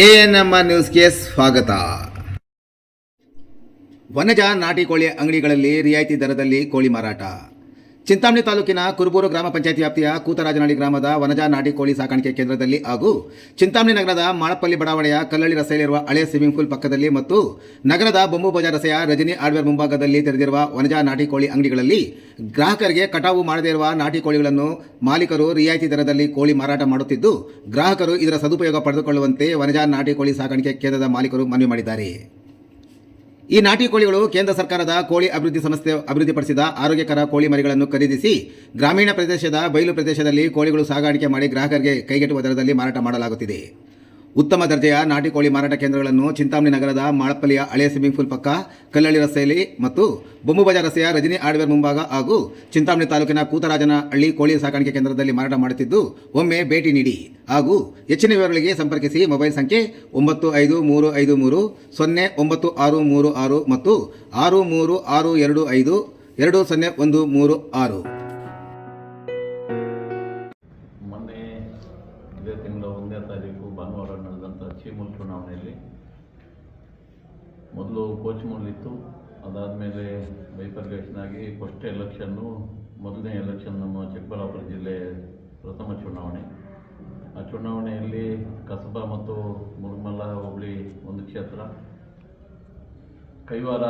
ANMR ನ್ಯೂಸ್ಗೆ ಸ್ವಾಗತ. ವನಜ ನಾಟಿ ಕೋಳಿ ಅಂಗಡಿಗಳಲ್ಲಿ ರಿಯಾಯಿತಿ ದರದಲ್ಲಿ ಕೋಳಿ ಮಾರಾಟ. ಚಿಂತಾಮಣಿ ತಾಲೂಕಿನ ಕುರುಬೂರು ಗ್ರಾಮ ಪಂಚಾಯತ್ ವ್ಯಾಪ್ತಿಯ ಕೂತರಾಜನಹಳ್ಳಿ ಗ್ರಾಮದ ವನಜಾ ನಾಟಿ ಕೋಳಿ ಸಾಕಾಣಿಕೆ ಕೇಂದ್ರದಲ್ಲಿ ಹಾಗೂ ಚಿಂತಾಮಣಿ ನಗರದ ಮಾಳಪಲ್ಲಿ ಬಡಾವಣೆಯ ಕಲ್ಲಳ್ಳಿ ರಸ್ತೆಯಲ್ಲಿರುವ ಹಳೆಯ ಸ್ವಿಮ್ಮಿಂಗ್ ಪೂಲ್ ಪಕ್ಕದಲ್ಲಿ ಮತ್ತು ನಗರದ ಬೊಂಬು ಬಜಾರ್ ರಸ್ತೆಯ ರಜನಿ ಹಾರ್ಡ್ವೇರ್ ಮುಂಭಾಗದಲ್ಲಿ ತೆರೆದಿರುವ ವನಜಾ ನಾಟಿ ಕೋಳಿ ಅಂಗಡಿಗಳಲ್ಲಿ ಗ್ರಾಹಕರಿಗೆ ಕಟಾವು ಮಾಡದೇ ಇರುವ ನಾಟಿ ಕೋಳಿಗಳನ್ನು ಮಾಲೀಕರು ರಿಯಾಯಿತಿ ದರದಲ್ಲಿ ಕೋಳಿ ಮಾರಾಟ ಮಾಡುತ್ತಿದ್ದು, ಗ್ರಾಹಕರು ಇದರ ಸದುಪಯೋಗ ಪಡೆದುಕೊಳ್ಳುವಂತೆ ವನಜಾ ನಾಟಿ ಕೋಳಿ ಸಾಕಾಣಿಕೆ ಕೇಂದ್ರದ ಮಾಲೀಕರು ಮನವಿ ಮಾಡಿದ್ದಾರೆ. ಈ ನಾಟಿ ಕೋಳಿಗಳು ಕೇಂದ್ರ ಸರ್ಕಾರದ ಕೋಳಿ ಅಭಿವೃದ್ಧಿ ಸಂಸ್ಥೆ ಅಭಿವೃದ್ಧಿಪಡಿಸಿದ ಆರೋಗ್ಯಕರ ಕೋಳಿ ಮರಿಗಳನ್ನು ಖರೀದಿಸಿ ಗ್ರಾಮೀಣ ಪ್ರದೇಶದ ಬಯಲು ಪ್ರದೇಶದಲ್ಲಿ ಕೋಳಿಗಳು ಸಾಗಾಣಿಕೆ ಮಾಡಿ ಗ್ರಾಹಕರಿಗೆ ಕೈಗೆಟುವ ದರದಲ್ಲಿ ಮಾರಾಟ ಮಾಡಲಾಗುತ್ತಿದೆ. ಉತ್ತಮ ದರ್ಜೆಯ ನಾಟಿ ಕೋಳಿ ಮಾರಾಟ ಕೇಂದ್ರಗಳನ್ನು ಚಿಂತಾಮಣಿ ನಗರದ ಮಾಳಪ್ಪಲ್ಲಿಯ ಹಳೆಯ ಸ್ವಿಮ್ಮಿಂಗ್ ಪೂಲ್ ಪಕ್ಕ ಕಲ್ಲಳ್ಳಿ ರಸ್ತೆಯಲ್ಲಿ ಮತ್ತು ಬೊಂಬು ಬಜಾರ್ ರಸ್ತೆಯ ರಜನಿ ಹಾರ್ಡ್ವೇರ್ ಮುಂಭಾಗ ಹಾಗೂ ಚಿಂತಾಮಣಿ ತಾಲೂಕಿನ ಕೂತರಾಜನಹಳ್ಳಿ ಕೋಳಿ ಸಾಕಾಣಿಕೆ ಕೇಂದ್ರದಲ್ಲಿ ಮಾರಾಟ ಮಾಡುತ್ತಿದ್ದು, ಒಮ್ಮೆ ಭೇಟಿ ನೀಡಿ ಹಾಗೂ ಹೆಚ್ಚಿನ ವಿವರಗಳಿಗೆ ಸಂಪರ್ಕಿಸಿ ಮೊಬೈಲ್ ಸಂಖ್ಯೆ ಒಂಬತ್ತು ಐದು ಮೂರು ಐದು ಮೂರು ಸೊನ್ನೆ ಒಂಬತ್ತು ಆರು ಮೂರು ಆರು ಮತ್ತು ಆರು ಮೂರು ಆರು ಎರಡು ಐದು ಎರಡು ಸೊನ್ನೆ ಒಂದು ಮೂರು ಆರು. ಮೊದಲು ಮೇಲೆ ಅದಾದಮೇಲೆ ಬೈಪರ್ಗೇಷನಾಗಿ ಫಸ್ಟ್ ಎಲೆಕ್ಷನ್ನು ಮೊದಲನೇ ಎಲೆಕ್ಷನ್ ನಮ್ಮ ಚಿಕ್ಕಬಳ್ಳಾಪುರ ಜಿಲ್ಲೆ ಪ್ರಥಮ ಚುನಾವಣೆ. ಆ ಚುನಾವಣೆಯಲ್ಲಿ ಕಸಬಾ ಮತ್ತು ಮುರುಮಲ್ಲ ಹೋಬಳಿ ಒಂದು ಕ್ಷೇತ್ರ ಕೈವಾರ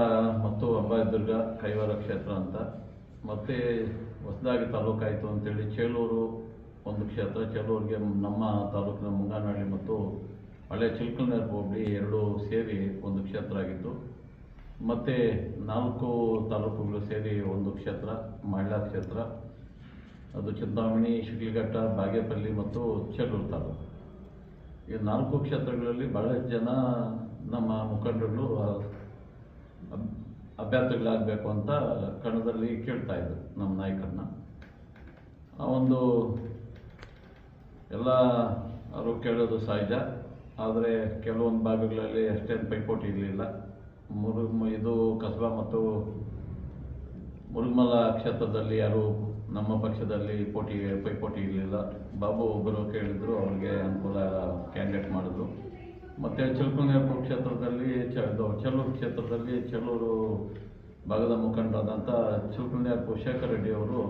ಮತ್ತು ಅಂಬಾದುರ್ಗ ಕೈವಾರ ಕ್ಷೇತ್ರ ಅಂತ. ಮತ್ತೆ ಹೊಸದಾಗಿ ತಾಲೂಕಾಯಿತು ಅಂತೇಳಿ ಚೇಳೂರು ಒಂದು ಕ್ಷೇತ್ರ, ಚೇಳೂರಿಗೆ ನಮ್ಮ ತಾಲೂಕಿನ ಮುಂಗಾನಹಳ್ಳಿ ಮತ್ತು ಹಳೆ ಚಿಲ್ಕಲ್ನೇರ್ ಹೋಬಳಿ ಎರಡು ಸೇರಿ ಒಂದು ಕ್ಷೇತ್ರ ಆಗಿತ್ತು ಮತ್ತು ನಾಲ್ಕು ತಾಲೂಕುಗಳು ಸೇರಿ ಒಂದು ಕ್ಷೇತ್ರ, ಮಹಿಳಾ ಕ್ಷೇತ್ರ. ಅದು ಚಿಂತಾಮಣಿ ಶಿಡ್ಲಘಟ್ಟ, ಬಾಗೇಪಲ್ಲಿ ಮತ್ತು ಚೆಲ್ಲೂರು ತಾಲೂಕು. ಈ ನಾಲ್ಕು ಕ್ಷೇತ್ರಗಳಲ್ಲಿ ಬಹಳಷ್ಟು ಜನ ನಮ್ಮ ಮುಖಂಡರು ಅಭ್ಯರ್ಥಿಗಳಾಗಬೇಕು ಅಂತ ಕಣದಲ್ಲಿ ಕೇಳ್ತಾ ಇದ್ದರು ನಮ್ಮ ನಾಯಕರನ್ನ. ಆ ಒಂದು ಎಲ್ಲ ಅವರು ಕೇಳೋದು ಸಹಜ. ಆದರೆ ಕೆಲವೊಂದು ಭಾಗಗಳಲ್ಲಿ ಅಷ್ಟೇನು ಪೈಪೋಟಿ ಇರಲಿಲ್ಲ. ಮುರು ಇದು ಕಸಬಾ ಮತ್ತು ಮುರುಗಮಲ ಕ್ಷೇತ್ರದಲ್ಲಿ ಯಾರು ನಮ್ಮ ಪಕ್ಷದಲ್ಲಿ ಪೋಟಿ ಪೈಪೋಟಿ ಇರಲಿಲ್ಲ. ಬಾಬು ಒಬ್ಬರು ಕೇಳಿದ್ರು, ಅವ್ರಿಗೆ ಅನುಕೂಲ ಕ್ಯಾಂಡಿಡೇಟ್ ಮಾಡಿದ್ರು. ಮತ್ತು ಚಿಲ್ಕುನೇರ್ಪುರ ಕ್ಷೇತ್ರದಲ್ಲಿ ಚೆಲ್ಲೂರು ಕ್ಷೇತ್ರದಲ್ಲಿ ಚೆಲ್ಲೂರು ಭಾಗದ ಮುಖಂಡರಾದಂಥ ಚಿಲ್ಕುನೇರ್ಪುರ ಶೇಖರ್ ರೆಡ್ಡಿ ಅವರು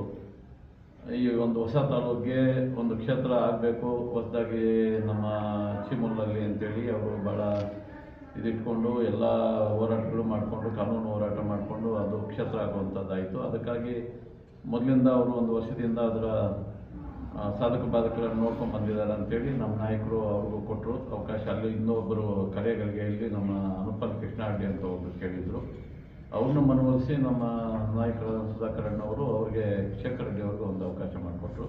ಈ ಒಂದು ಹೊಸ ತಾಲೂಕಿಗೆ ಒಂದು ಕ್ಷೇತ್ರ ಆಗಬೇಕು, ಹೊಸದಾಗಿ ನಮ್ಮ ಚಿಮೂಲಲ್ಲಿ ಅಂತೇಳಿ ಅವರು ಭಾಳ ಇದಿಟ್ಕೊಂಡು ಎಲ್ಲ ಹೋರಾಟಗಳು ಮಾಡಿಕೊಂಡು, ಕಾನೂನು ಹೋರಾಟ ಮಾಡಿಕೊಂಡು ಅದು ಕ್ಷೇತ್ರ ಆಗುವಂಥದ್ದಾಯಿತು ಅದಕ್ಕಾಗಿ ಮೊದಲಿಂದ ಅವರು ಒಂದು ವರ್ಷದಿಂದ ಅದರ ಸಾಧಕ ಬಾಧಕರನ್ನು ನೋಡ್ಕೊಂಡು ಬಂದಿದ್ದಾರೆ ಅಂತೇಳಿ ನಮ್ಮ ನಾಯಕರು ಅವ್ರಿಗೂ ಕೊಟ್ಟರು ಅವಕಾಶ ಅಲ್ಲಿ ಇನ್ನೊಬ್ಬರು ಕರೆಗಳಿಗೆ ಇಲ್ಲಿ ನಮ್ಮ ಅನುಪಲ್ ಅಡ್ಡಿ ಅಂತ ಒಬ್ಬರು ಕೇಳಿದರು. ಅವ್ರನ್ನ ಮನವೊಲಿಸಿ ನಮ್ಮ ನಾಯಕರ ಸುಧಾಕರ್ ಅವರು ಅವ್ರಿಗೆ ಶೇಖರ್ ರೆಡ್ಡಿ ಅವ್ರಿಗೂ ಒಂದು ಅವಕಾಶ ಮಾಡಿಕೊಟ್ರು.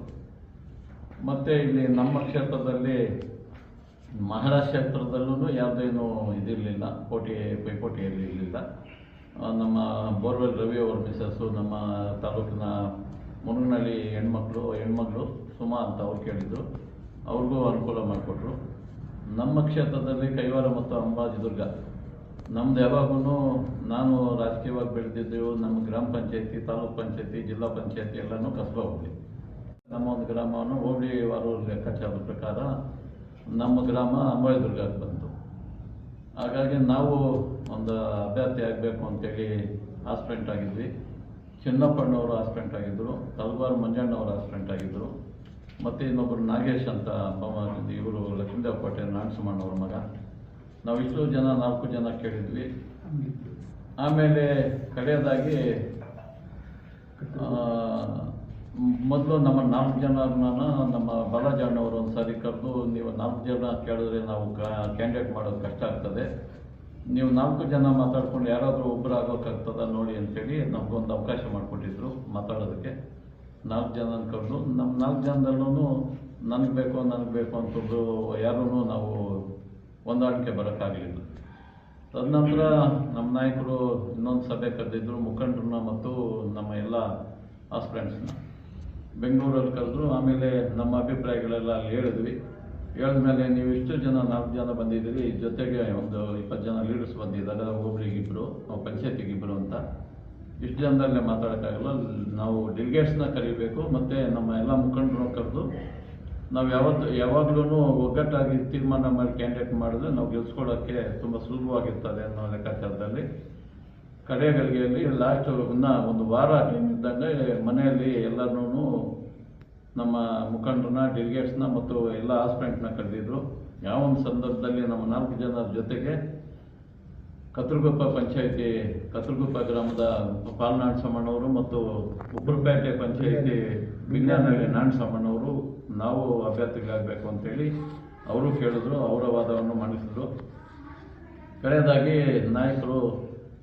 ಮತ್ತು ಇಲ್ಲಿ ನಮ್ಮ ಕ್ಷೇತ್ರದಲ್ಲಿ ಮಹಿಳಾ ಕ್ಷೇತ್ರದಲ್ಲೂ ಯಾವುದೇನು ಇದಿರಲಿಲ್ಲ ಪೋಟಿ ಪೈಪೋಟಿಯಲ್ಲಿ ಇರಲಿಲ್ಲ ನಮ್ಮ ಬೋರ್ವೆಲ್ ರವಿ ಅವರ ಮಿಸಸ್ಸು ನಮ್ಮ ತಾಲೂಕಿನ ಮುನಗನಹಳ್ಳಿ ಹೆಣ್ಮಕ್ಳು, ಹೆಣ್ಮಗಳು ಸುಮಾ ಅಂತ ಅವ್ರು ಕೇಳಿದರು. ಅವ್ರಿಗೂ ಅನುಕೂಲ ಮಾಡಿಕೊಟ್ರು. ನಮ್ಮ ಕ್ಷೇತ್ರದಲ್ಲಿ ಕೈವಾರ ಮತ್ತು ಅಂಬಾಜಿದುರ್ಗ ನಮ್ದು ಯಾವಾಗೂ ನಾನು ರಾಜಕೀಯವಾಗಿ ಬೆಳೆದಿದ್ದೆವು, ನಮ್ಮ ಗ್ರಾಮ ಪಂಚಾಯತಿ, ತಾಲೂಕ್ ಪಂಚಾಯತಿ, ಜಿಲ್ಲಾ ಪಂಚಾಯತಿ ಎಲ್ಲನೂ ಕಸಬಾ ಹೋಗ್ಲಿ ನಮ್ಮ ಒಂದು ಗ್ರಾಮವನ್ನು ಹೋಬಳಿ ವಾರ ಲೆಕ್ಕಾಚಾರದ ಪ್ರಕಾರ ನಮ್ಮ ಗ್ರಾಮ ಅಂಬಾಜಿದುರ್ಗಕ್ಕೆ ಬಂತು. ಹಾಗಾಗಿ ನಾವು ಒಂದು ಅಭ್ಯರ್ಥಿ ಆಗಬೇಕು ಅಂತೇಳಿ ಆಸ್ಪೆಂಟ್ ಆಗಿದ್ವಿ. ಚಿನ್ನಪ್ಪಣ್ಣವರು ಆಸ್ಪೆಂಟ್ ಆಗಿದ್ದರು ತಲ್ಬಾರ್ ಮಂಜಣ್ಣವರು ಆಸ್ಪೆಂಟ್ ಆಗಿದ್ದರು ಮತ್ತು ಇನ್ನೊಬ್ಬರು ನಾಗೇಶ್ ಅಂತ ಇವರು ಲಕ್ಷ್ಮೀದೇವ್ ಪಟೇಲ್ ನಾಗಸಮಣ್ಣವ್ರ ಮಗ. ನಾವು ಇಷ್ಟು ಜನ ನಾಲ್ಕು ಜನ ಕೇಳಿದ್ವಿ. ಆಮೇಲೆ ಕಡೆಯದಾಗಿ ಮೊದಲು ನಮ್ಮ ನಾಲ್ಕು ಜನರನ್ನ ನಮ್ಮ ಬಾಲಾಜಣ್ಣವರು ಒಂದು ಸಾರಿ ಕರೆದು, ನೀವು ನಾಲ್ಕು ಜನ ಕೇಳಿದ್ರೆ ನಾವು ಕ್ಯಾಂಡಿಡೇಟ್ ಮಾಡೋದು ಕಷ್ಟ ಆಗ್ತದೆ. ನೀವು ನಾಲ್ಕು ಜನ ಮಾತಾಡ್ಕೊಂಡು ಯಾರಾದರೂ ಒಬ್ಬರು ಆಗೋಕ್ಕಾಗ್ತದ ನೋಡಿ ಅಂತೇಳಿ ನಮಗೊಂದು ಅವಕಾಶ ಮಾಡಿಕೊಟ್ಟಿದ್ರು ಮಾತಾಡೋದಕ್ಕೆ. ನಾಲ್ಕು ಜನ ಕರೆದು ನಮ್ಮ ನಾಲ್ಕು ಜನದಲ್ಲೂ ನನಗೆ ಬೇಕು ನನಗೆ ಬೇಕು ಅಂತದ್ದು ಯಾರೂ ನಾವು ಹೊಂದಾಣಿಕೆ ಬರೋಕ್ಕಾಗಲಿಲ್ಲ. ತದನಂತರ ನಮ್ಮ ನಾಯಕರು ಇನ್ನೊಂದು ಸಭೆ ಕರೆದಿದ್ದರು ಮುಖಂಡ್ರನ್ನ ಮತ್ತು ನಮ್ಮ ಎಲ್ಲ ಆಸ್ಪಿರೆಂಟ್ಸ್ನ ಬೆಂಗಳೂರಲ್ಲಿ ಕರೆದ್ರು ಆಮೇಲೆ ನಮ್ಮ ಅಭಿಪ್ರಾಯಗಳೆಲ್ಲ ಅಲ್ಲಿ ಹೇಳಿದ್ವಿ. ಹೇಳಿದ್ಮೇಲೆ ನೀವು ಇಷ್ಟು ಜನ, ನಾಲ್ಕು ಜನ ಬಂದಿದ್ದೀರಿ, ಜೊತೆಗೆ ಒಂದು ಇಪ್ಪತ್ತು ಜನ ಲೀಡರ್ಸ್ ಬಂದಿದ್ದಾರೆ ಒಬ್ಬರಿಗಿಬ್ಬರು ಇಬ್ಬರು ಪಂಚಾಯತಿಗೆ ಇಬ್ಬರು ಅಂತ. ಇಷ್ಟು ಜನದಲ್ಲೇ ಮಾತಾಡೋಕ್ಕಾಗಲ್ಲ, ನಾವು ಡೆಲಿಗೇಟ್ಸ್ನ ಕರಿಬೇಕು, ಮತ್ತು ನಮ್ಮ ಎಲ್ಲ ಮುಖಂಡರು ಕರೆದು ನಾವು ಯಾವತ್ತು ಯಾವಾಗಲೂ ಒಗ್ಗಟ್ಟಾಗಿ ತೀರ್ಮಾನ ಮಾಡಿ ಕ್ಯಾಂಡಿಡೇಟ್ ಮಾಡಿದ್ರೆ ನಾವು ಗೆಲ್ಸ್ಕೊಳ್ಳೋಕ್ಕೆ ತುಂಬ ಸುಲಭವಾಗಿರ್ತದೆ ಅನ್ನೋ ಲೆಕ್ಕಾಚಾರದಲ್ಲಿ ಕಡೆ ಗಳಿಗೆಯಲ್ಲಿ ಲಾಸ್ಟ್ ಒಂದು ವಾರ ಟೈಮ್ ಇದ್ದಂಗೆ ಮನೆಯಲ್ಲಿ ಎಲ್ಲರನ್ನೂ ನಮ್ಮ ಮುಖಂಡ್ರನ್ನ ಡೆಲಿಗೇಟ್ಸ್ನ ಮತ್ತು ಎಲ್ಲ ಆಸ್ಪೆಂಟ್ನ ಕರೆದಿದ್ರು. ಯಾವ ಒಂದು ಸಂದರ್ಭದಲ್ಲಿ ನಮ್ಮ ನಾಲ್ಕು ಜನರ ಜೊತೆಗೆ ಕತ್ರಗುಪ್ಪ ಪಂಚಾಯಿತಿ, ಕತ್ರಗುಪ್ಪ ಗ್ರಾಮದ ಪಾಲ್ನಾಡ್ ಸಮ್ಮಣ್ಣವರು ಮತ್ತು ಉಬ್ರಪೇಟೆ ಪಂಚಾಯಿತಿ ವಿಜ್ಞಾನಹಳ್ಳಿ ನಾಣ್ ಸಮ್ಮಣ್ಣವರು ನಾವು ಅಭ್ಯರ್ಥಿಗಳಾಗಬೇಕು ಅಂತೇಳಿ ಅವರು ಕೇಳಿದ್ರು, ಅವರ ವಾದವನ್ನು ಮಂಡಿಸಿದ್ರು. ಕಡೆಯದಾಗಿ ನಾಯಕರು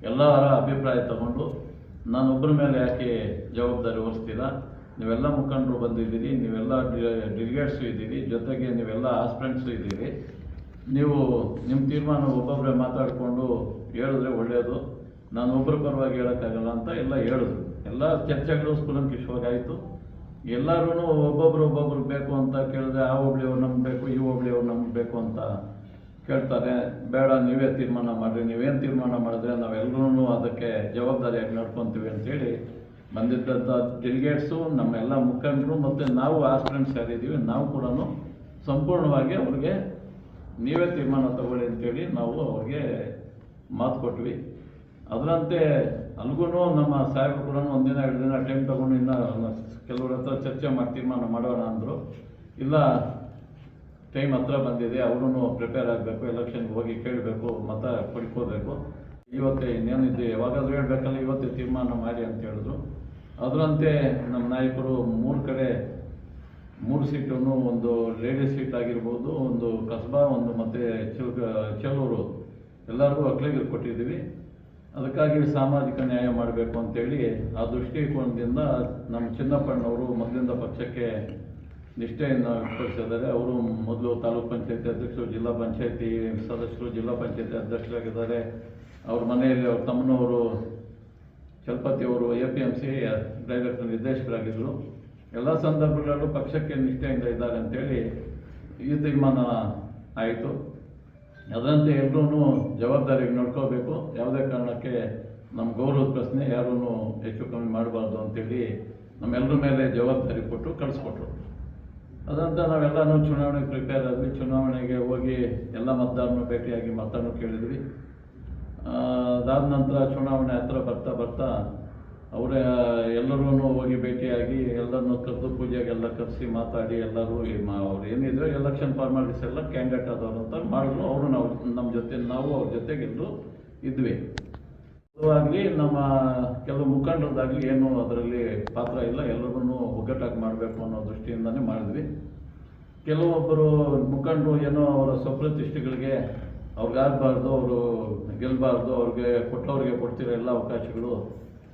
ಎಲ್ಲರ ಅಭಿಪ್ರಾಯ ತಗೊಂಡು ನಾನೊಬ್ಬರ ಮೇಲೆ ಯಾಕೆ ಜವಾಬ್ದಾರಿ ಹೊರಿಸ್ತೀರಾ? ನೀವೆಲ್ಲ ಮುಖಂಡರು ಬಂದಿದ್ದೀರಿ, ನೀವೆಲ್ಲ ಡಿಲಿಗೇಟ್ಸು ಇದ್ದೀರಿ, ಜೊತೆಗೆ ನೀವೆಲ್ಲ ಆಸ್ಪೆಂಟ್ಸು ಇದ್ದೀರಿ. ನೀವು ನಿಮ್ಮ ತೀರ್ಮಾನ ಒಬ್ಬೊಬ್ಬರೇ ಮಾತಾಡಿಕೊಂಡು ಹೇಳಿದ್ರೆ ಒಳ್ಳೆಯದು ನಾನು ಒಬ್ಬರ ಪರವಾಗಿ ಹೇಳೋಕ್ಕಾಗಲ್ಲ ಅಂತ ಎಲ್ಲ ಹೇಳಿದ್ರು. ಎಲ್ಲ ಚರ್ಚೆಗಳು ಸ್ಫುಲಂಕಿಷವಾಗಿ ಆಯಿತು ಎಲ್ಲರೂ ಒಬ್ಬೊಬ್ರು ಒಬ್ಬೊಬ್ರು ಬೇಕು ಅಂತ ಕೇಳಿದ್ರೆ ಆ ಒಬ್ಳಿಯವ್ರು ನಮ್ಗೆ ಬೇಕು, ಈ ಒಬ್ಳಿಯವ್ರು ನಮ್ಗೆ ಬೇಕು ಅಂತ ಕೇಳ್ತಾರೆ, ಬೇಡ, ನೀವೇ ತೀರ್ಮಾನ ಮಾಡಿರಿ. ನೀವೇನು ತೀರ್ಮಾನ ಮಾಡಿದ್ರೆ ನಾವೆಲ್ಲರೂ ಅದಕ್ಕೆ ಜವಾಬ್ದಾರಿಯಾಗಿ ನಡ್ಕೊತೀವಿ ಅಂತೇಳಿ ಬಂದಿದ್ದಂಥ ಡೆಲಿಗೇಟ್ಸು ನಮ್ಮೆಲ್ಲ ಮುಖಂಡರು ಮತ್ತು ನಾವು ಆಸ್ಪಿರೆಂಟ್ಸ್ ಯಾರಿದ್ದೀವಿ, ನಾವು ಕೂಡ ಸಂಪೂರ್ಣವಾಗಿ ಅವ್ರಿಗೆ ನೀವೇ ತೀರ್ಮಾನ ತಗೊಳ್ಳಿ ಅಂತೇಳಿ ನಾವು ಅವ್ರಿಗೆ ಮಾತು ಕೊಟ್ವಿ. ಅದರಂತೆ ಅಲ್ಗೂ ನಮ್ಮ ಸಾಹೇಬರು ಕೂಡ ಒಂದಿನ ಎರಡು ದಿನ ಟೈಮ್ ತೊಗೊಂಡು ಇನ್ನೂ ಕೆಲವ್ರ ಹತ್ರ ಚರ್ಚೆ ಮಾಡಿ ತೀರ್ಮಾನ ಮಾಡೋಣ ಅಂದರು. ಇಲ್ಲ ಟೈಮ್ ಹತ್ರ ಬಂದಿದೆ ಅವರು ಪ್ರಿಪೇರ್ ಆಗಬೇಕು ಎಲೆಕ್ಷನ್ಗೆ ಹೋಗಿ ಕೇಳಬೇಕು, ಮತ ಪಡ್ಕೋಬೇಕು ಇವತ್ತೇ ಇನ್ನೇನಿದೆ ಯಾವಾಗಾದ್ರೂ ಹೇಳ್ಬೇಕಲ್ಲ, ಇವತ್ತೇ ತೀರ್ಮಾನ ಮಾಡಿ ಅಂತ ಹೇಳಿದ್ರು. ಅದರಂತೆ ನಮ್ಮ ನಾಯಕರು ಮೂರು ಕಡೆ, ಮೂರು ಸೀಟನ್ನು ಒಂದು ಲೇಡೀಸ್ ಸೀಟ್ ಆಗಿರ್ಬೋದು, ಒಂದು ಕಸ್ಬಾ, ಒಂದು ಮತ್ತೆ ಚಿಲ್ಕ ಚೆಲ್ಲೂರು. ಎಲ್ಲರಿಗೂ ಒಕ್ಕಲಿಗರು ಕೊಟ್ಟಿದ್ದೀವಿ. ಅದಕ್ಕಾಗಿ ಸಾಮಾಜಿಕ ನ್ಯಾಯ ಮಾಡಬೇಕು ಅಂತೇಳಿ ಆ ದೃಷ್ಟಿಕೋನದಿಂದ ನಮ್ಮ ಚಿನ್ನಪ್ಪಣ್ಣವರು ಮೊದಲಿಂದ ಪಕ್ಷಕ್ಕೆ ನಿಷ್ಠೆಯನ್ನು ವ್ಯಕ್ತಪಡಿಸಿದ್ದಾರೆ ಅವರು ಮೊದಲು ತಾಲೂಕ್ ಪಂಚಾಯತಿ ಅಧ್ಯಕ್ಷರು, ಜಿಲ್ಲಾ ಪಂಚಾಯತಿ ಸದಸ್ಯರು, ಜಿಲ್ಲಾ ಪಂಚಾಯತಿ ಅಧ್ಯಕ್ಷರಾಗಿದ್ದಾರೆ. ಅವ್ರ ಮನೆಯಲ್ಲಿ ಅವ್ರ ತಮ್ಮನವರು ಚಲಪತಿ ಅವರು A P M C director, ನಿರ್ದೇಶಕರಾಗಿದ್ದರು. ಎಲ್ಲ ಸಂದರ್ಭಗಳಲ್ಲೂ ಪಕ್ಷಕ್ಕೆ ನಿಷ್ಠೆಯಿಂದ ಇದ್ದಾರೆ ಅಂತೇಳಿ ಈ ತೀರ್ಮಾನ ಆಯಿತು. ಅದರಂತೆ ಎಲ್ಲರೂ ಜವಾಬ್ದಾರಿಗೆ ನೋಡ್ಕೋಬೇಕು. ಯಾವುದೇ ಕಾರಣಕ್ಕೆ ನಮ್ಮ ಗೌರವದ ಪ್ರಶ್ನೆ ಯಾರೂ ಹೆಚ್ಚು ಕಮ್ಮಿ ಮಾಡಬಾರ್ದು ಅಂತೇಳಿ ನಮ್ಮೆಲ್ಲರ ಮೇಲೆ ಜವಾಬ್ದಾರಿ ಕೊಟ್ಟು ಕಳಿಸ್ಕೊಟ್ರು. ಅದಂತ ನಾವೆಲ್ಲನೂ ಚುನಾವಣೆಗೆ ಪ್ರಿಪೇರ್ ಆದ್ವಿ. ಚುನಾವಣೆಗೆ ಹೋಗಿ ಎಲ್ಲ ಮತದಾರನು ಭೇಟಿಯಾಗಿ ಮತನೂ ಕೇಳಿದ್ವಿ. ಅದಾದ ನಂತರ ಚುನಾವಣೆ ಹತ್ರ ಬರ್ತಾ ಬರ್ತಾ ಅವರ ಎಲ್ಲರೂ ಹೋಗಿ ಭೇಟಿಯಾಗಿ ಎಲ್ಲರನ್ನೂ ಕರೆದು ಪೂಜೆಗೆಲ್ಲ ಕರೆಸಿ ಮಾತಾಡಿ ಎಲ್ಲರೂ ಅವ್ರು ಏನಿದ್ರು ಎಲೆಕ್ಷನ್ ಫಾರ್ಮಾಲಿಟೀಸ್ ಎಲ್ಲ ಕ್ಯಾಂಡಿಡೇಟ್ ಆದವರು ಅಂತ ಮಾಡಿದ್ರು. ಅವರು ನಾವು, ನಮ್ಮ ಜೊತೆ, ನಾವು ಅವ್ರ ಜೊತೆಗೆಲ್ಲರೂ ಇದ್ವಿ. ಆಗಲಿ ನಮ್ಮ ಕೆಲವು ಮುಖಂಡರದ್ದಾಗಲಿ ಏನು ಅದರಲ್ಲಿ ಪಾತ್ರ ಇಲ್ಲ ಎಲ್ಲರೂ ಒಗ್ಗಟ್ಟಾಗಿ ಮಾಡಬೇಕು ಅನ್ನೋ ದೃಷ್ಟಿಯಿಂದನೇ ಮಾಡಿದ್ವಿ. ಕೆಲವೊಬ್ಬರು ಮುಖಂಡರು ಏನೋ ಅವರ ಸ್ವಪ್ರತಿಷ್ಠೆಗಳಿಗೆ ಅವ್ರಿಗಾಗಬಾರ್ದು ಅವರು ಗೆಲ್ಲಬಾರ್ದು ಅವ್ರಿಗೆ ಕೊಟ್ಟವ್ರಿಗೆ ಕೊಡ್ತಿರೋ ಎಲ್ಲ ಅವಕಾಶಗಳು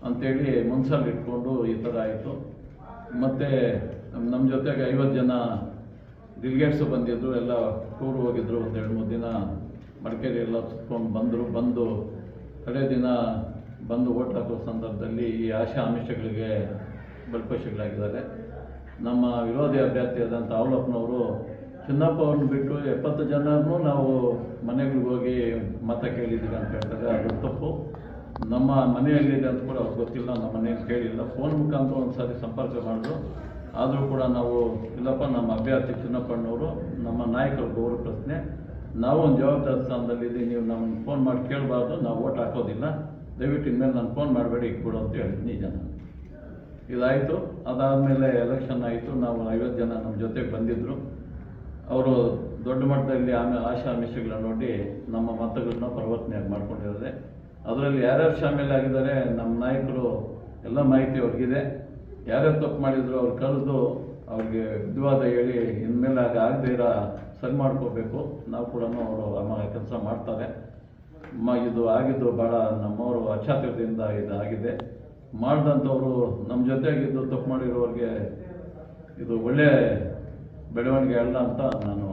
ಅಂತೇಳಿ ಮನ್ಸಲ್ಲಿ ಇಟ್ಕೊಂಡು ಈ ಥರ ಆಯಿತು. ಮತ್ತು ನಮ್ಮ ಜೊತೆಗೆ ಐವತ್ತು ಜನ ಡಿಲಿಗೇಟ್ಸು ಬಂದಿದ್ದರು ಎಲ್ಲ ಟೂರ್ ಹೋಗಿದ್ರು ಒಂದು ಎರಡು ಮೂರು ದಿನ ಮಡಿಕೇರಿ ಎಲ್ಲ ಸುತ್ಕೊಂಡು ಬಂದರು, ಬಂದು ಕಡೆ ದಿನ ಬಂದು ಓಟ್ ಹಾಕೋ ಸಂದರ್ಭದಲ್ಲಿ ಈ ಆಶಾ ಆಮಿಷಗಳಿಗೆ ಬಲಿಪಶುಗಳಾಗಿದ್ದಾರೆ. ನಮ್ಮ ವಿರೋಧಿ ಅಭ್ಯರ್ಥಿಯಾದಂಥ ಅವಲಪ್ಪನವರು ಚಿನ್ನಪ್ಪ ಅವ್ರನ್ನ ಬಿಟ್ಟು ಎಪ್ಪತ್ತು ಜನರನ್ನು ನಾವು ಮನೆಗಳಿಗೆ ಹೋಗಿ ಮತ ಕೇಳಿದ್ದೀವಿ ಅಂತ ಹೇಳ್ತಾರೆ. ಅದು ತಪ್ಪು. ನಮ್ಮ ಮನೆಯಲ್ಲಿದೆ ಅಂತ ಕೂಡ ಅವ್ರಿಗೆ ಗೊತ್ತಿಲ್ಲ, ನಮ್ಮ ಮನೆಯಲ್ಲಿ ಕೇಳಿಲ್ಲ. ಫೋನ್ ಮುಖಾಂತರ ಒಂದು ಸಾರಿ ಸಂಪರ್ಕ ಮಾಡಿದ್ರು. ಆದರೂ ಕೂಡ ನಾವು ಇಲ್ಲಪ್ಪ, ನಮ್ಮ ಅಭ್ಯರ್ಥಿ ಚಿನ್ನಪ್ಪಣ್ಣವರು ನಮ್ಮ ನಾಯಕರು ಗೌರವ ಪ್ರಶ್ನೆ. ನಾವು ಒಂದು ಜವಾಬ್ದಾರಿ ಸ್ಥಾನದಲ್ಲಿದ್ದೀವಿ ನೀವು ನಮ್ಮನ್ನು ಫೋನ್ ಮಾಡಿ ಕೇಳಬಾರ್ದು, ನಾವು ಓಟ್ ಹಾಕೋದಿಲ್ಲ. ದಯವಿಟ್ಟು ಇನ್ಮೇಲೆ ನಾನು ಫೋನ್ ಮಾಡಬೇಡಿ, ಇಟ್ಬಿಡು ಅಂತ ಹೇಳಿದ್ನಿ ಜನ ಇದಾಯಿತು. ಅದಾದಮೇಲೆ ಎಲೆಕ್ಷನ್ ಆಯಿತು. ನಾವು ಐವತ್ತು ಜನ ನಮ್ಮ ಜೊತೆಗೆ ಬಂದಿದ್ದರು ಅವರು ದೊಡ್ಡ ಮಟ್ಟದಲ್ಲಿ ಆಮೇಲೆ ಆಶಾ ಆಮಿಷಗಳನ್ನ ನೋಡಿ ನಮ್ಮ ಮತಗಳನ್ನ ಪರಿವರ್ತನೆಯಾಗಿ ಮಾಡ್ಕೊಂಡಿದ್ದಾರೆ. ಅದರಲ್ಲಿ ಯಾರ್ಯಾರು ಶಾಮೀಲಾಗಿದ್ದಾರೆ ನಮ್ಮ ನಾಯಕರು ಎಲ್ಲ ಮಾಹಿತಿ ಅವ್ರಿಗಿದೆ. ಯಾರ್ಯಾರು ತಪ್ಪು ಮಾಡಿದ್ರು ಅವ್ರು ಕರೆದು ಅವ್ರಿಗೆ ವಿಧವಾದ ಹೇಳಿ ಇನ್ಮೇಲೆ ಆಗ ಆಗದೇ ಇರೋ ಸರಿ ಮಾಡ್ಕೋಬೇಕು ನಾವು ಕೂಡ ಅವರು ಕೆಲಸ ಮಾಡ್ತಾರೆ. ಇದು ಆಗಿದ್ದು ಭಾಳ ನಮ್ಮವರು ಅಚಾತುರ್ಯದಿಂದ ಇದು ಆಗಿದೆ. ಮಾಡಿದಂಥವ್ರು ನಮ್ಮ ಜೊತೆಗಿದ್ದು ತಪ್ಪು ಮಾಡಿರೋರಿಗೆ ಇದು ಒಳ್ಳೆ ಬೆಳವಣಿಗೆ ಅಲ್ಲ ಅಂತ ನಾನು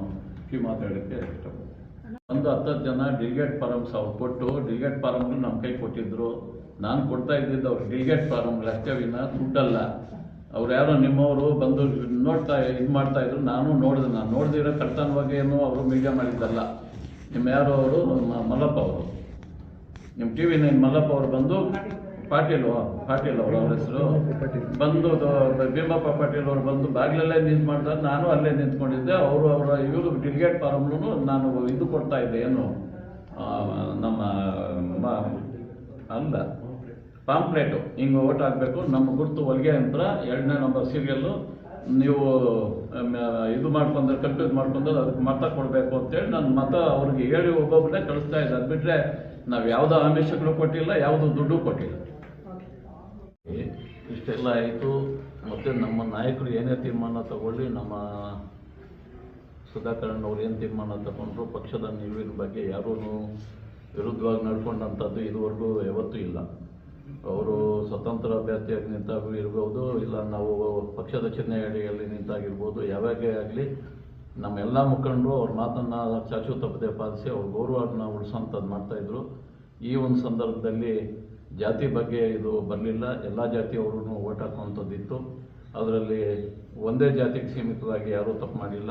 ಕಿ ಮಾತಾಡೋಕ್ಕೆ ಇಷ್ಟಪಡ್ತೀನಿ. ಒಂದು ಹತ್ತತ್ತು ಜನ ಡಿಲಿಗೇಟ್ ಫಾರಮ್ಸ್ ಅವ್ರು ಕೊಟ್ಟು ಡಿಲಿಗೇಟ್ ಫಾರಮ್ಗಳು ನಮ್ಮ ಕೈ ಕೊಟ್ಟಿದ್ರು. ನಾನು ಕೊಡ್ತಾ ಇದ್ದಿದ್ದು ಅವ್ರು ಡಿಲಿಗೇಟ್ ಫಾರಮ್ಗಳು ಅಷ್ಟೇ ವಿನ ದುಡ್ಡಲ್ಲ. ಅವ್ರು ಯಾರೋ ನಿಮ್ಮವರು ಬಂದು ನೋಡ್ತಾ ಇದು ಮಾಡ್ತಾ ಇದ್ರು, ನಾನು ನೋಡಿದೆ. ನಾನು ನೋಡ್ದಿರೋ ಕರ್ತನವಾಗಿ ಏನು ಅವರು ಮೀಡಿಯಾ ಮಾಡಿದ್ದಲ್ಲ. ನಿಮ್ಮ ಯಾರೋ ಅವರು ಮಲ್ಲಪ್ಪ ಅವರು. ನಿಮ್ಮ ಟಿ ವಿ ನೈನ್ ಮಲ್ಲಪ್ಪ ಅವರು ಬಂದು ಪಾಟೀಲ್ ಪಾಟೀಲ್ ಅವರು ಅವ್ರ ಹೆಸರು. ಬಂದು ಭೀಮಪ್ಪ ಪಾಟೀಲ್ ಅವರು ಬಂದು ಬಾಗಿಲಲ್ಲೇ ನಿಂತು ಮಾಡ್ತಾರೆ ನಾನು ಅಲ್ಲೇ ನಿಂತ್ಕೊಂಡಿದ್ದೆ. ಅವರು ಅವರ ಇವರು ಡಿಲಿಗೇಟ್ ಫಾರಮ್ನು ನಾನು ಇದು ಕೊಡ್ತಾ ಇದ್ದೆ. ಏನು ನಮ್ಮ ಅಲ್ಲ. ಪಾಂಪ್ಲೇಟು ಹಿಂಗೆ ಓಟ್ ಹಾಕಬೇಕು. ನಮ್ಮ ಗುರುತು ಹೊಲಿಗೆ ಯಂತ್ರ, ಎರಡನೇ ನಂಬರ್ ಸೀರಿಯಲ್ಲು ನೀವು ಇದು ಮಾಡ್ಕೊಂಡ್ರೆ ಕಂಪ್ಯೂಸ್ ಮಾಡ್ಕೊಂಡ್ರೆ ಅದಕ್ಕೆ ಮತ ಕೊಡಬೇಕು ಅಂತೇಳಿ ನಾನು ಮತ ಅವ್ರಿಗೆ ಹೇಳಿ ಒಬ್ಬೊಬ್ಬರೇ ಕಳಿಸ್ತಾ ಇದ್ದೆ. ಅದು ಬಿಟ್ಟರೆ ನಾವು ಯಾವುದೋ ಆಮಿಷಗಳು ಕೊಟ್ಟಿಲ್ಲ, ಯಾವುದೋ ದುಡ್ಡು ಕೊಟ್ಟಿಲ್ಲ. ಇಷ್ಟೆಲ್ಲ ಆಯಿತು. ಮತ್ತು ನಮ್ಮ ನಾಯಕರು ಏನೇ ತೀರ್ಮಾನ ತಗೊಳ್ಳಿ, ನಮ್ಮ ಸುಧಾಕರಣ್ಣ ಅವ್ರು ಏನು ತೀರ್ಮಾನ ತಗೊಂಡ್ರು, ಪಕ್ಷದ ನಿಲುವಿನ ಬಗ್ಗೆ ಯಾರೂ ವಿರುದ್ಧವಾಗಿ ನಡ್ಕೊಂಡಂಥದ್ದು ಇದುವರೆಗೂ ಯಾವತ್ತೂ ಇಲ್ಲ. ಅವರು ಸ್ವತಂತ್ರ ಅಭ್ಯರ್ಥಿಯಾಗಿ ನಿಂತಾಗ ಇರ್ಬೋದು, ಇಲ್ಲ ನಾವು ಪಕ್ಷದ ಚಿಹ್ನೆ ಅಡಿಯಲ್ಲಿ ನಿಂತಾಗಿರ್ಬೋದು, ಯಾವಾಗೇ ಆಗಲಿ ನಮ್ಮ ಎಲ್ಲ ಮುಖಂಡರು ಅವ್ರ ಮಾತನ್ನು ಚಾಚು ತಪ್ಪದೆ ಪಾಲಿಸಿ ಅವ್ರ ಗೌರವವನ್ನು ಉಳಿಸೋಂಥದ್ದು ಮಾಡ್ತಾಯಿದ್ರು ಈ ಒಂದು ಸಂದರ್ಭದಲ್ಲಿ ಜಾತಿ ಬಗ್ಗೆ ಇದು ಬರಲಿಲ್ಲ. ಎಲ್ಲ ಜಾತಿಯವರು ಓಟ್ ಹಾಕುವಂಥದ್ದಿತ್ತು ಅದರಲ್ಲಿ ಒಂದೇ ಜಾತಿಗೆ ಸೀಮಿತವಾಗಿ ಯಾರೂ ತಪ್ಪು ಮಾಡಿಲ್ಲ.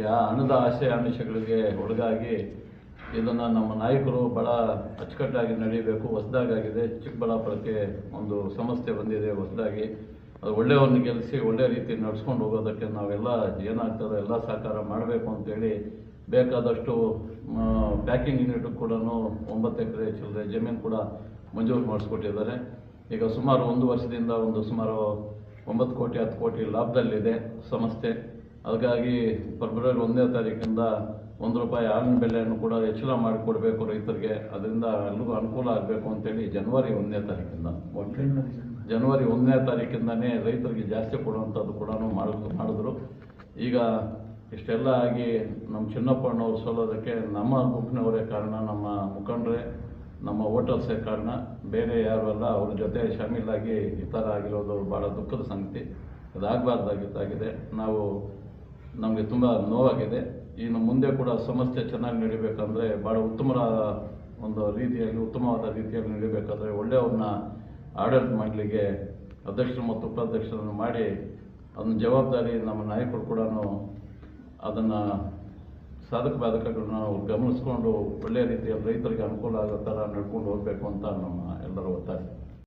ಯಾ ಹಣದ ಆಸೆ ಆಮಿಷಗಳಿಗೆ ಒಳಗಾಗಿ ಇದನ್ನು ನಮ್ಮ ನಾಯಕರು ಭಾಳ ಅಚ್ಚುಕಟ್ಟಾಗಿ ನಡೀಬೇಕು ಹೊಸದಾಗಿದೆ ಚಿಕ್ಕಬಳ್ಳಾಪುರಕ್ಕೆ ಒಂದು ಸಮಸ್ಯೆ ಬಂದಿದೆ, ಹೊಸದಾಗಿ. ಅದು ಒಳ್ಳೆಯವ್ರನ್ನ ಗೆಲ್ಲಿಸಿ ಒಳ್ಳೆಯ ರೀತಿ ನಡೆಸ್ಕೊಂಡು ಹೋಗೋದಕ್ಕೆ ನಾವೆಲ್ಲ ಏನಾಗ್ತದೆ ಎಲ್ಲ ಸಹಕಾರ ಮಾಡಬೇಕು ಅಂತೇಳಿ ಬೇಕಾದಷ್ಟು ಪ್ಯಾಕಿಂಗ್ ಯೂನಿಟ್ ಕೂಡ ಒಂಬತ್ತು ಎಕರೆ ಚಿಲ್ಲರೆ ಜಮೀನು ಕೂಡ ಮಂಜೂರು ಮಾಡಿಸ್ಕೊಟ್ಟಿದ್ದಾರೆ. ಈಗ ಸುಮಾರು ಒಂದು ವರ್ಷದಿಂದ ಒಂದು ಸುಮಾರು ಒಂಬತ್ತು ಕೋಟಿ, ಹತ್ತು ಕೋಟಿ ಲಾಭದಲ್ಲಿದೆ ಸಂಸ್ಥೆ. ಹಾಗಾಗಿ ಫೆಬ್ರವರಿ ಒಂದನೇ ತಾರೀಕಿಂದ ಒಂದು ರೂಪಾಯಿ ಹಾಲಿನ ಬೆಲೆಯನ್ನು ಕೂಡ ಹೆಚ್ಚಳ ಮಾಡಿಕೊಡಬೇಕು ರೈತರಿಗೆ, ಅದರಿಂದ ಎಲ್ರಿಗೂ ಅನುಕೂಲ ಆಗಬೇಕು ಅಂತೇಳಿ ಜನವರಿ ಒಂದನೇ ತಾರೀಕಿಂದ. ಜನವರಿ ಒಂದನೇ ತಾರೀಕಿಂದನೇ ರೈತರಿಗೆ ಜಾಸ್ತಿ ಕೊಡುವಂಥದ್ದು ಕೂಡ ಮಾಡಿದ್ರು. ಈಗ ಇಷ್ಟೆಲ್ಲ ಆಗಿ ನಮ್ಮ ಚಿನ್ನಪ್ಪಣ್ಣವ್ರು ಸೋಲೋದಕ್ಕೆ ನಮ್ಮ ಗುಂಪಿನವರೇ ಕಾರಣ, ನಮ್ಮ ಮುಖಂಡರೇ, ನಮ್ಮ ಹೋಟೆಲ್ಸೇ ಕಾರಣ. ಬೇರೆ ಯಾರು ಅಲ್ಲ, ಅವ್ರ ಜೊತೆ ಶಾಮೀಲಾಗಿ ಈ ಥರ ಆಗಿರೋದು ಭಾಳ ದುಃಖದ ಸಂಗತಿ. ಅದಾಗಬಾರ್ದಾಗಿದ್ದಾಗಿದೆ ನಾವು ನಮಗೆ ತುಂಬ ನೋವಾಗಿದೆ. ಇನ್ನು ಮುಂದೆ ಕೂಡ ಸಮಸ್ಯೆ ಚೆನ್ನಾಗಿ ನಡಿಬೇಕಂದ್ರೆ ಭಾಳ ಉತ್ತಮವಾದ ಒಂದು ರೀತಿಯಲ್ಲಿ, ಉತ್ತಮವಾದ ರೀತಿಯಲ್ಲಿ ನಡಿಬೇಕಾದ್ರೆ ಒಳ್ಳೆಯವ್ರನ್ನ ಆಡಳಿತ ಮಾಡಲಿಕ್ಕೆ ಅಧ್ಯಕ್ಷರು ಮತ್ತು ಉಪಾಧ್ಯಕ್ಷರನ್ನು ಮಾಡಿ ಅದನ್ನ ಜವಾಬ್ದಾರಿ ನಮ್ಮ ನಾಯಕರು ಕೂಡ ಅದನ್ನು ಸಾಧಕ ಬಾಧಕಗಳನ್ನ ನಾವು ಗಮನಿಸ್ಕೊಂಡು ಒಳ್ಳೆಯ ರೀತಿಯಲ್ಲಿ ರೈತರಿಗೆ ಅನುಕೂಲ ಆಗೋ ಥರ ನಡ್ಕೊಂಡು ಹೋಗಬೇಕು ಅಂತ ನಮ್ಮ ಎಲ್ಲರೂ ಒತ್ತಾಯ